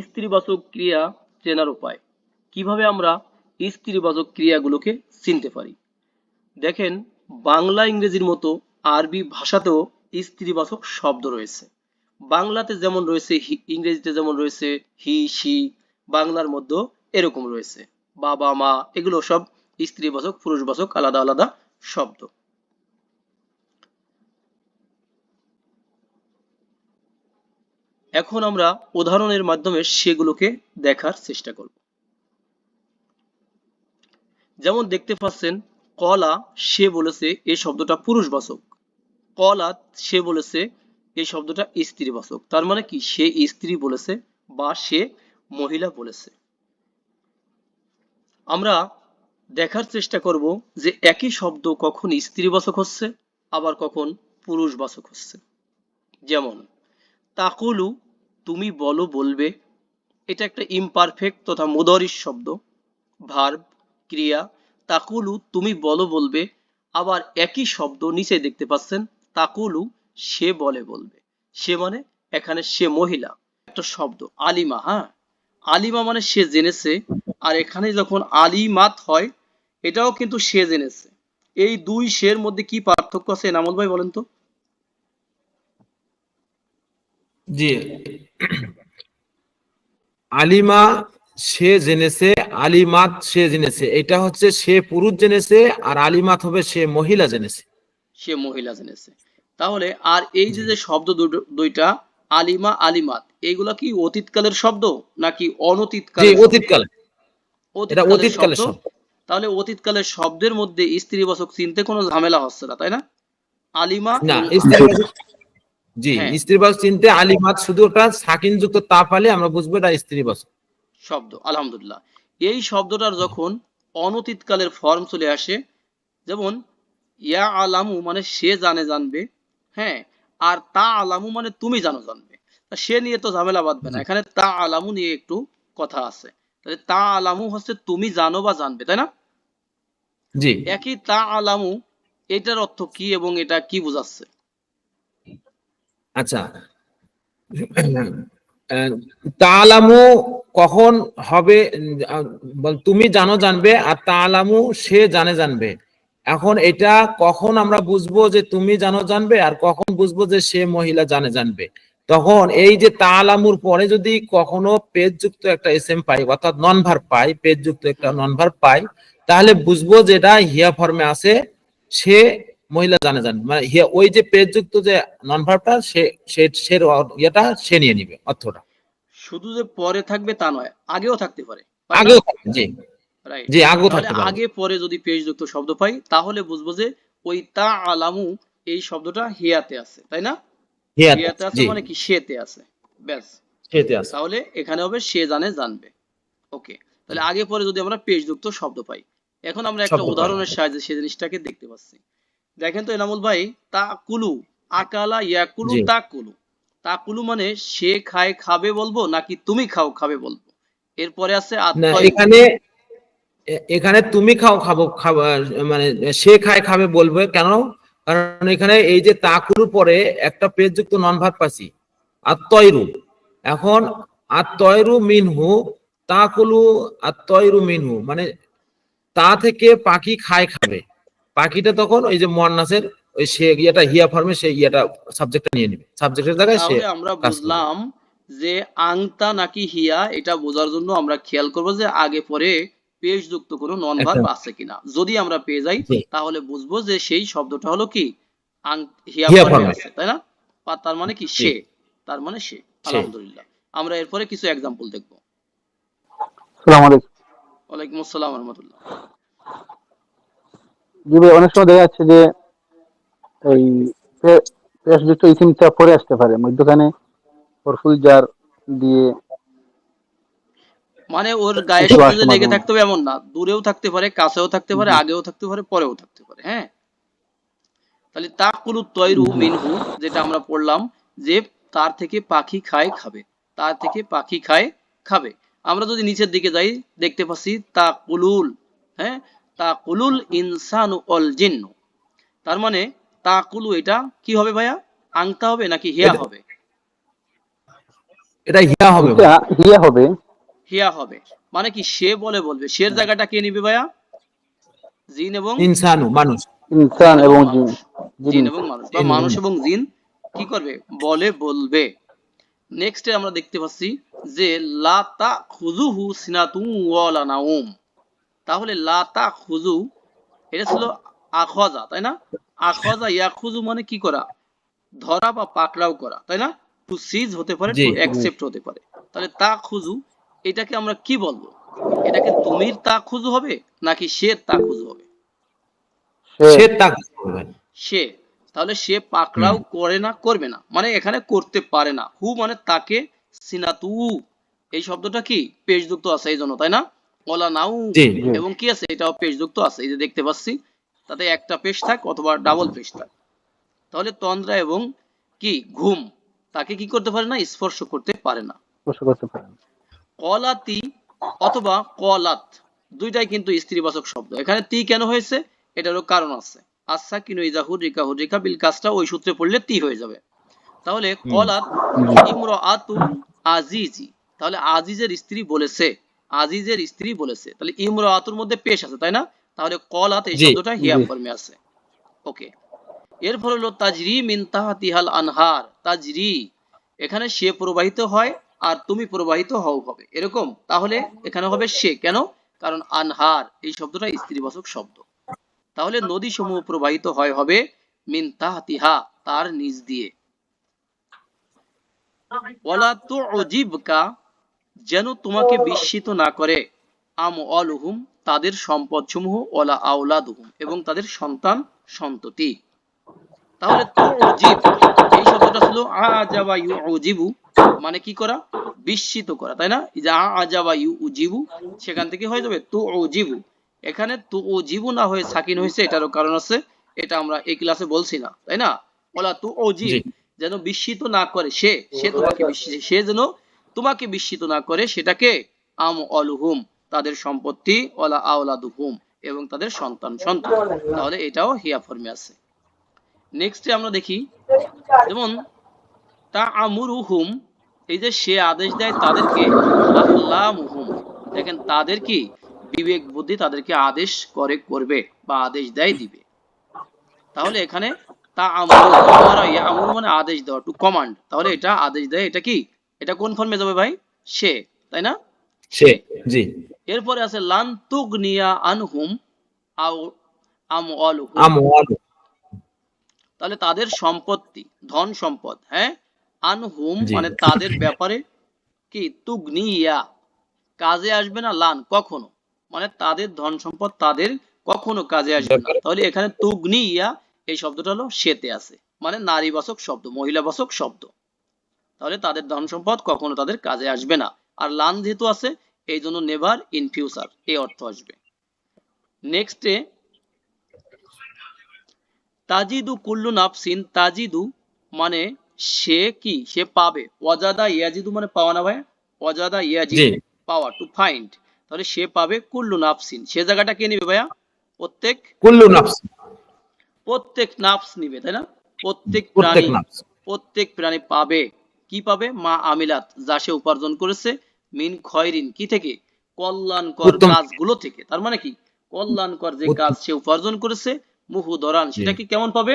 স্ত্রীবাচক ক্রিয়া চেনার উপায়। কীভাবে আমরা স্ত্রীবাচক ক্রিয়াগুলোকে চিনতে পারি? দেখেন, বাংলা ইংরেজির মতো আরবি ভাষাতেও স্ত্রীবাচক শব্দ রয়েছে। বাংলাতে যেমন রয়েছে ইংরেজিতে যেমন রয়েছে হি সি বাংলার মধ্যেও এরকম রয়েছে। বাবা, মা, এগুলো সব স্ত্রীবাচক, পুরুষবাচক, আলাদা আলাদা শব্দ। এখন আমরা উদাহরণের মাধ্যমে সেগুলোকে দেখার চেষ্টা করব। যেমন দেখতে পাচ্ছেন, কলা, সে বলেছে এই শব্দটা পুরুষবাচক। কলা, সে বলেছে এই শব্দটা স্ত্রীবাচক। তার মানে কি? সে স্ত্রী বলেছে বা সে মহিলা বলেছে। আমরা দেখার চেষ্টা করব যে একই শব্দ কখন স্ত্রী স্ত্রীবাচক হচ্ছে, আবার কখন পুরুষবাচক হচ্ছে। যেমন, তাকুলু তুমি বলো বলবে। এটা একটা ইমপারফেক্ট তথা মুদরিস শব্দ। ভার্ব, ক্রিয়া, তাকুলু, তুমি বলো বলবে। আবার একই শব্দ নিচে দেখতে পাচ্ছেন, তাকুলু, সে বলে বলবে। সে মানে এখানে সে মহিলা। একটা শব্দ, আলিমা হ্যাঁ? আলিমা মানে সে জেনেছে, আর এখানে যখন আলিমাত হয়, এটাও কিন্তু সে জেনেছে। এই দুই শের মধ্যে কি পার্থক্য আছে নামল ভাই বলেন তো? জি। আলিমা সে জেনেছে আলিমাত সে জেনেছে। এটা হচ্ছে সে পুরুষ জেনেছে আর আলিমাত হবে সে মহিলা জেনেছে। সে মহিলা জেনেছে। তাহলে আর এই যে যে শব্দ দুইটা আলিমা আলিমাত এইগুলা কি অতীতকালের শব্দ নাকি শব্দ? অতীতকালে। এটা অতীতকালের শব্দ। তাহলে অতীতকালের শব্দের মধ্যে স্ত্রীবাচক চিনতে কোনো ঝামেলা হচ্ছে না তাই না? আলিমা না জি হ্যাঁ। স্ত্রীবাচক চিনতে আলিমাত শুধু ওটা সাকিন যুক্ত তা পালে আমরা বুঝব এটা স্ত্রীবাচক শব্দ আলহামদুলিল্লাহ। এই শব্দটার যখন অনতীতকালের ফর্ম চলে আসে যেমন ইয়া আলামু মানে সে জানে জানবে হ্যাঁ আর তা আলামু মানে তুমি জানো জানবে। সে নিয়ে তো ঝামেলা বাঁধবে না। এখানে তা আলামু নিয়ে একটু কথা আছে। তাহলে তা আলামু হচ্ছে তুমি জানো বা জানবে তাই না? জি। একই তা আলামু এটার অর্থ কি এবং এটা কি বোঝাচ্ছে? আচ্ছা। তালামু কখন হবে? তুমি জানো জানবে আর তালামু সে জানে জানবে। এখন এটা কখন আমরা বুঝব যে তুমি জানো জানবে আর কখন বুঝব যে সে মহিলা জানে জানবে। তখন এই যে তালামুর পরে যদি কখনো পেজ যুক্ত একটা এস এম পাই, অর্থাৎ নন ভার পাই পেজ যুক্ত একটা নন ভার পাই, তাহলে বুঝব যে এটা হিয়া ফর্মে আছে, সে মহিলা জানে জানবে মানে ওই যে পেজ যুক্ত যে নন ভার্বটা সে সে সে ইয়েটা সে নিয়ে নিবে অর্থটা। শুধু যে পরে থাকবে তা নয় আগেও থাকতে পারে। আগেও জি। রাইট জি আগেও থাকতে পারে। আগে পরে যদি পেজ যুক্ত শব্দ পাই তাহলে বুঝব যে ওই তা আলামু এই শব্দটা হিয়াতে আছে তাই না? হিয়াতে আছে মানে কি সেতে আছে ব্যাস। সেতে আছে। তাহলে এখানে হবে সে জানে জানবে। ওকে তাহলে আগে পরে যদি আমরা পেজ যুক্ত শব্দ পাই এখন আমরা একটা উদাহরণের সাহায্যে সেই জিনিসটাকে দেখতে পাচ্ছি। দেখেন তো এনামুল ভাই তা কুলু আকালা ইয়াকুলু। তা কুলু তা কুলু মানে সে খায় খাবে বলব নাকি তুমি খাও খাবে বলব? এরপরে আছে এখানে এখানে তুমি খাও খাব খাবার মানে সে খায় খাবে বলবে কেন? কারণ এখানে এই যে তাকুর পরে একটা পেজ যুক্ত নন ভাগ পাচ্ছি। আত্ময়রু এখন আত্ময়রু মিনহু তাকুলু আত্ময়রু মিনহু মানে তা থেকে পাখি খায় খাবে। পাখিটা তখন ওই যে মন্নাসের ওই সে ইয়েটা হিয়া ফর্মে সেই ইয়েটা সাবজেক্টটা নিয়ে নিবে। সাবজেক্টের জায়গায় সে আমরা বুঝলাম যে আংতা নাকি হিয়া এটা বোঝার জন্য আমরা খেয়াল করব যে আগে পরে পেশ যুক্ত কোনো নন ভার্ব আছে কিনা। যদি আমরা পেয়ে যাই তাহলে বুঝব যে সেই শব্দটা হলো কি? আং হিয়া হিয়া ফর্মে। আছে তাই না? বা তার মানে কি সে? তার মানে সে। আলহামদুলিল্লাহ। আমরা এরপরে কিছু এক্সাম্পল দেখব। সালাম আলাইকুম। ওয়ালাইকুম আসসালাম রহমতুল্লাহ। জি ভাই অনেক সময় দেখা যাচ্ছে যে এই পেশযুক্ত ইসিমটা পরে আসতে পারে। মধ্যখানে হরফুল জার দিয়ে মানে ওর গায়ে সাথে লেগে থাকতে হবে এমন না। দূরেও থাকতে পারে কাছেও থাকতে পারে আগেও থাকতে পারে পরেও থাকতে পারে হ্যাঁ? তাহলে তাকুলু তয়রু মিনহু যেটা আমরা পড়লাম যে তার থেকে পাখি খায় খাবে তার থেকে পাখি খায় খাবে। আমরা যদি নিচের দিকে যাই দেখতে পাচ্ছি তাকুলুল হ্যাঁ? তাকুলুল ইনসানু অল জিন্নু তার মানে তাকুলু এটা কি হবে ভাইয়া? আংতা হবে নাকি হিয়া হবে? এটা হিয়া হবে। হিয়া হবে। হিয়া হবে। মানে কি সে বলে বলবে? শের জায়গাটা কে নিবে ভাইয়া? জিন এবং ইনসানু মানুষ। ইনসান এবং জিন। জিন এবং মানুষ। বা মানুষ এবং জিন কি করবে? বলে বলবে। নেক্সটে আমরা দেখতে পাচ্ছি যে লা তা খুজুহু সিনাতুম ওয়ালা নাউম তাহলে লা তা খুজু এটা ছিল আখজা তাই না? আখজা ইয়াখুজু মানে কি করা? ধরা বা পাকড়াও করা তাই না? টু সিজ হতে পারে টু অ্যাকসেপ্ট হতে পারে। তাহলে তা খুজু এটাকে আমরা কি বলব? এটাকে তুমির তা খুজু হবে নাকি সে তা খুজু হবে সে তাক হবে। সে তাহলে সে পাকড়াও করে না করবে না। মানে এখানে করতে পারে না। হু মানে তাকে সিনাতু এই শব্দটা কি? পেশযুক্ত আছে এই জন্য তাই না? ওলা জি। এবং কি আছে? এটাও পেশযুক্ত আছে। এই যে দেখতে পাচ্ছি তাতে একটা পেশ থাক অথবা ডাবল পেশ থাক। তাহলে তন্দ্রা এবং কি? ঘুম। তাকে কি করতে পারে না? স্পর্শ করতে পারে না। স্পর্শ করতে পারেন কলাতি অথবা কলাত দুইটাই কিন্তু স্ত্রীবাচক শব্দ। এখানে তি কেন হয়েছে? এটারও কারণ আছে। আচ্ছা কিনু ইজাহুর রিকা হুরিকা বিল কাজটা ওই সূত্রে পড়লে তি হয়ে যাবে। তাহলে কলাত ইমর আতু আজিজি। তাহলে আজিজের স্ত্রী বলেছে আজিজের স্ত্রী বলেছে। তাহলে ইমর আতুর মধ্যে পেশ আছে তাই না? তাহলে কলাত এই শব্দটা হিয়া ফর্মে আছে। ওকে। এরপর হলো তাজরি মিন তাহাতিহাল আনহার। তাজরি এখানে সে প্রবাহিত হয় আর তুমি প্রবাহিত হও হবে। এরকম? তাহলে এখানে হবে সে। কেন? কারণ আনহার এই শব্দটা স্ত্রীবাচক শব্দ। তাহলে নদী সমূহ প্রবাহিত হয় হবে মিন তাহাতিহা তার নিচ দিয়ে। ওয়ালা তুজিবকা যেন তোমাকে বিস্মিত না করে। আম অলুহুম তাদের সম্পদ সমূহ ওলা আউলাদুহুম এবং তাদের সন্তান সন্ততি। তাহলে তুজিব এই শব্দটা ছিল আজাবা ইউজিবু মানে কি করা? বিস্মিত করা তাই না? যে আজাবা ইউজিবু সেখান থেকে হয়ে যাবে তু জিবু এখানে তু জিবু না হয়ে সাকিন হয়েছে এটারও কারণ আছে। এটা আমরা এই ক্লাসে বলছি না তাই না? ওলা তু জিব যেন বিস্মিত না করে সে সে তোমাকে সে যেন তোমাকে বিস্মিত না করে সেটাকে আম অলুহুম তাদের সম্পত্তি ওলা আওলাদুহুম, এবং তাদের সন্তান সন্তান। তাহলে এটাও হিয়া ফর্মে আছে। নেক্সটে আমরা দেখি, যেমন তা আমুরুহুম এই যে সে আদেশ দেয় তাদেরকে, আহলামুহুম। দেখেন, তাদের কি বিবেক বুদ্ধি তাদেরকে আদেশ করে, করবে বা আদেশ দেয়, দিবে। তাহলে এখানে তা আমরু মানে আদেশ দেওয়া টু কমান্ড তাহলে এটা আদেশ দেয়, এটা কি? এটা কোন ফর্মে যাবে ভাই? সে তাই না? সে জি। এরপরে আছে লান তুগনিয়া আনহুম আও আম অলুহুম আমওয়াল তাহলে তাদের সম্পত্তি ধন সম্পদ হ্যাঁ? আনহুম মানে তাদের ব্যাপারে কি? তুগনিয়া। কাজে আসবে না লান কখনো। মানে তাদের ধন সম্পদ তাদের কখনো কাজে আসবে না। তাহলে এখানে তুগনিয়া এই শব্দটা হলো সেতে আছে। মানে নারীবাচক শব্দ মহিলাবাচক শব্দ। তাহলে তাদের ধন সম্পদ কখনো তাদের কাজে আসবে না। আর লান যেহেতু আছে এই জন্য নেভার ইন ফিউচার এই অর্থ আসবে। নেক্সটে তাজিদু কুল্লু নাফসিন তাজিদু মানে সে কি? সে পাবে। ওয়াজাদা ইয়াজিদু মানে পাওয়া না ভাই ওয়াজাদা ইয়াজিদু পাওয়া টু ফাইন্ড তাহলে সে পাবে কুল্লু নাফসিন। সে জায়গাটা কে নিবে ভাইয়া? প্রত্যেক কুল্লু নাফস। প্রত্যেক নাফস নিবে তাই না? প্রত্যেক প্রাণী প্রত্যেক প্রাণী পাবে। কি পাবে? মা আমিলাত যা সে উপার্জন করেছে। মিন খয়রিন কি থেকে? কল্যাণকর কাজগুলো থেকে। তার মানে কি? কল্যাণকর যে কাজ সে উপার্জন করেছে মুহুদরান জি। সেটা কি কেমন পাবে?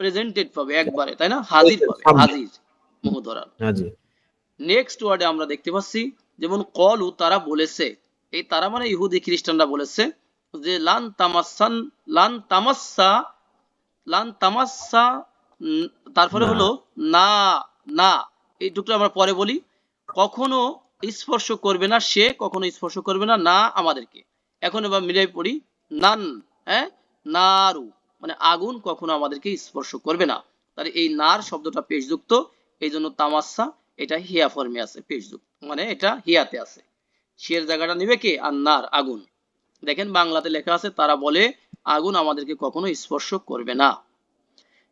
প্রেজেন্টেড পাবে একবারে তাই না? হাজির পাবে। হাজির মুহুদরান। হ্যাঁ জি। নেক্সট ওয়ার্ডে আমরা দেখতে পাচ্ছি যেমন কলু তারা বলেছে এই তারা মানে ইহুদি খ্রিস্টানরা বলেছে যে লান তামাসান লান তামাসা লান তামাসা তারপরে হলো না না। এই টুকটা আমরা পরে বলি। কখনো স্পর্শ করবে না সে, কখনো স্পর্শ করবে না না আমাদেরকে। এখন এবার মিলাই পড়ি, নান হ্যাঁ? নারু মানে আগুন কখনো আমাদেরকে স্পর্শ করবে না। তাহলে এই নার শব্দটা পেশযুক্ত এই জন্য তামাসা এটা হিয়া ফর্মে আছে, পেশযুক্ত মানে এটা হিয়াতে আছে। শের জায়গাটা নিবে কে? আর নার, আগুন। দেখেন বাংলাতে লেখা আছে, তারা বলে, আগুন আমাদেরকে কখনো স্পর্শ করবে না।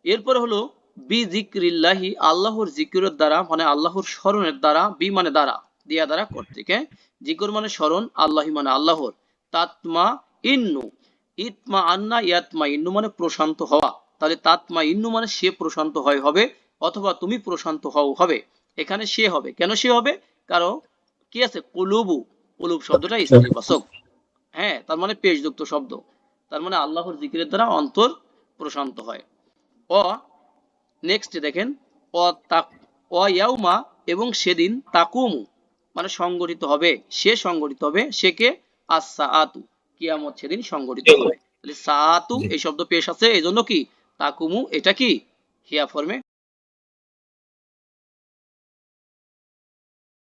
এরপরে হলো বি জিক্রিল্লাহি আল্লাহর জিকিরের দ্বারা মানে আল্লাহর স্মরণের দ্বারা বি মানে দ্বারা, দিয়া দ্বারা কর্তৃক হ্যাঁ জিকর মানে স্মরণ, আল্লাহি মানে আল্লাহর। তাতমা ইন্নু, ইতমা আন্না ইয়াতমা ইন্নু মানে প্রশান্ত হওয়া। তাহলে তাতমা ইন্নু মানে সে প্রশান্ত হয় হবে, অথবা তুমি প্রশান্ত হও হবে। এখানে সে হবে। কেন সে হবে? কারণ কি আছে? কুলুবু, কুলুব শব্দটা স্ত্রীবাচক হ্যাঁ তার মানে পেশযুক্ত শব্দ। তার মানে আল্লাহর জিকিরের দ্বারা অন্তর প্রশান্ত হয়। অ নেক্সট দেখেন অ তাক অ এবং সেদিন তাকুমু মানে সংগঠিত হবে। সে সংগঠিত হবে সে কে? আসাআতু কিয়ামত সেদিন সংগঠিত হবে। তাহলে সাআতু এই শব্দ পেশ আছে এই জন্য কি? তাকুমু এটা কি? হিয়া ফর্মে